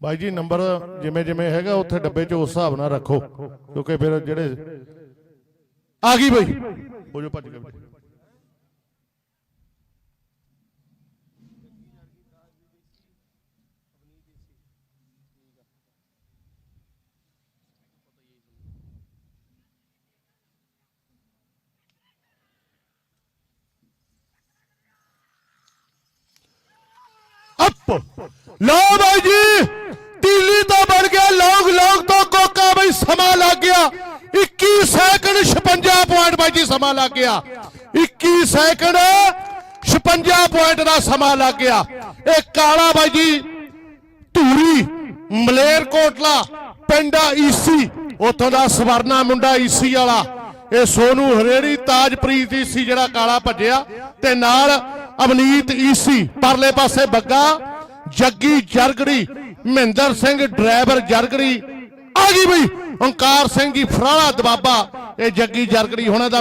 ਬਾਈ ਜੀ ਨੰਬਰ ਜਿਵੇਂ ਜਿਵੇਂ ਹੈਗਾ ਉੱਥੇ ਡੱਬੇ 'ਚ ਉਸ ਹਿਸਾਬ ਨਾਲ ਰੱਖੋ ਕਿਉਂਕਿ ਫਿਰ ਜਿਹੜੇ ਆ ਗਈ ਬਾਈ ਹੋ ਜੋ ਭੱਜ ਕੇ ਬਾਈ। ਅੱਪ ਲਓ ਬਾਈ ਦਿੱਲੀ ਟੀਲੀ ਤੋਂ ਬਣ ਗਿਆ, ਲੋਕ ਲੋਕ ਤੋਂ ਕੋਕਾ ਬਈ ਸਮਾਂ ਲੱਗ ਗਿਆ। 21 ਸੈਕਿੰਡ 56 ਪੁਆਇੰਟ ਬਾਈ ਜੀ, ਸਮਾਂ ਲੱਗ ਗਿਆ। 21 ਸੈਕਿੰਡ 56 ਪੁਆਇੰਟ ਦਾ ਸਮਾਂ ਲੱਗ ਗਿਆ। ਇਹ ਕਾਲਾ ਬਾਈ ਜੀ, ਧੂਰੀ, ਮਲੇਰ ਕੋਟਲਾ, ਪਿੰਡਾ ਈਸੀ, ਉੱਥੋਂ ਦਾ ਸਵਰਨਾ ਮੁੰਡਾ ਈਸੀ ਵਾਲਾ। ਇਹ ਸੋਨੂ ਹਰੇੜੀ ਤਾਜਪ੍ਰੀਤ ਈਸੀ ਜਿਹੜਾ ਕਾਲਾ ਭੱਜਿਆ ਤੇ ਨਾਲ ਅਵਨੀਤ ਈਸੀ, ਪਰਲੇ ਪਾਸੇ ਬੱਗਾ, ਜੱਗੀ ਜਰਗੜੀ ਮਹਿੰਦਰ ਸਿੰਘ ਡਰਾਈਵਰ ਜਰਗੜੀ ਆ ਗਈ ਬਈ। ਓੰਕਾਰ ਸਿੰਘ ਜੀ ਫਰਾਲਾ ਦਬਾਬਾ, ਇਹ ਜੱਗੀ ਜਰਗੜੀ, ਹੁਣਾਂ ਦਾ